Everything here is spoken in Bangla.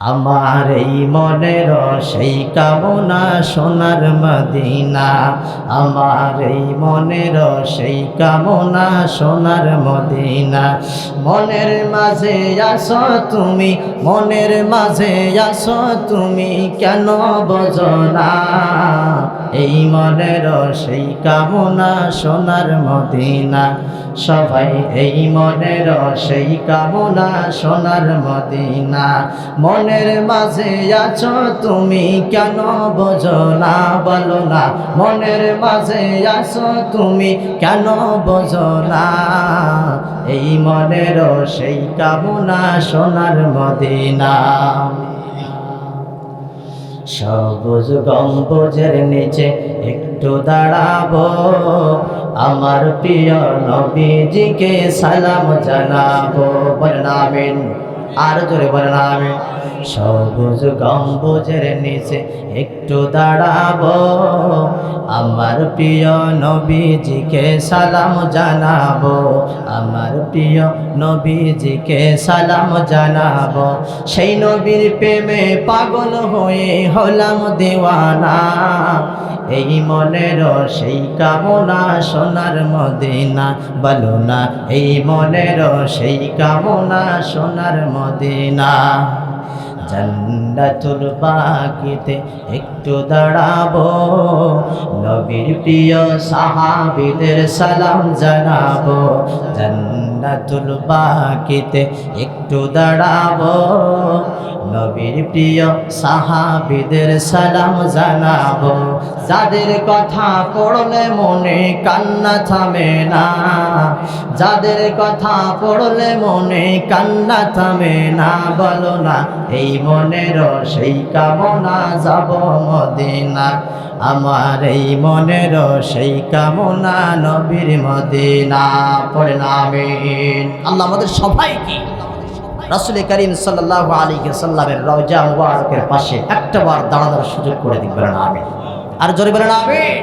আমার এই মনের সেই কামনা সোনার মদিনা। আমার এই মনের সেই কামনা সোনার মদিনা। মনের মাঝে আসো তুমি, মনের মাঝে আসো তুমি, কেন বজনা এই মনের সেই কামনা সোনার মদিনা। সবাই এই মনের সেই কামনা সোনার মদিনা। মনের মাঝে আছো, তুমি কেন বোঝো না, বলো না। মনের মাঝে আছো, তুমি কেন বোঝো না। এই মনের সেই কামনা সোনার মদিনা। সবুজ গম্বুজের নিচে একটু দাঁড়াবো। আমার প্রিয় নবীজিকে সালাম জানাব। বলেন আমিন। আর জোরে বলেন আমিন সবুজ গম্বুজের নিচে একটু দাঁড়াবো। আমার প্রিয় নবীজিকে সালাম জানাব। আমার প্রিয় নবীজিকে সালাম জানাব। সেই নবীর প্রেমে পাগল হয়ে হলাম দেওয়ানা। এই মনের সেই কামনা সোনার মদিনা, বলো না, এই মনের সেই কামনা সোনার মদিনা। জান্নাতুল বাকিতে একটু দাঁড়াবো, নবীর প্রিয় সাহাবিদের সালাম জানাব। জান্নাতুল বাকিতে একটু দাঁড়াবো, নবীর প্রিয় সাহাবিদের সালাম জানাব। যাদের কথা পড়লে মনে কান্না থামে না। যাদের কথা পড়লে মনে কান্না থামে না। বলো না, এই মনের সেই কামনা যাব মদিনা। আমার এই মনের সেই কামনা নবীর মদিনা। পড়ে না, আমিন। আল্লাহ আমাদের সবাইকে রাসুল করিম সাল্লাহ আলী সাল্লামের রওজা মুবারকের পাশে একটা বার দাঁড়ানোর সুযোগ করে দিক, বলেন, আমিন। আর জোরে বলেন আমিন।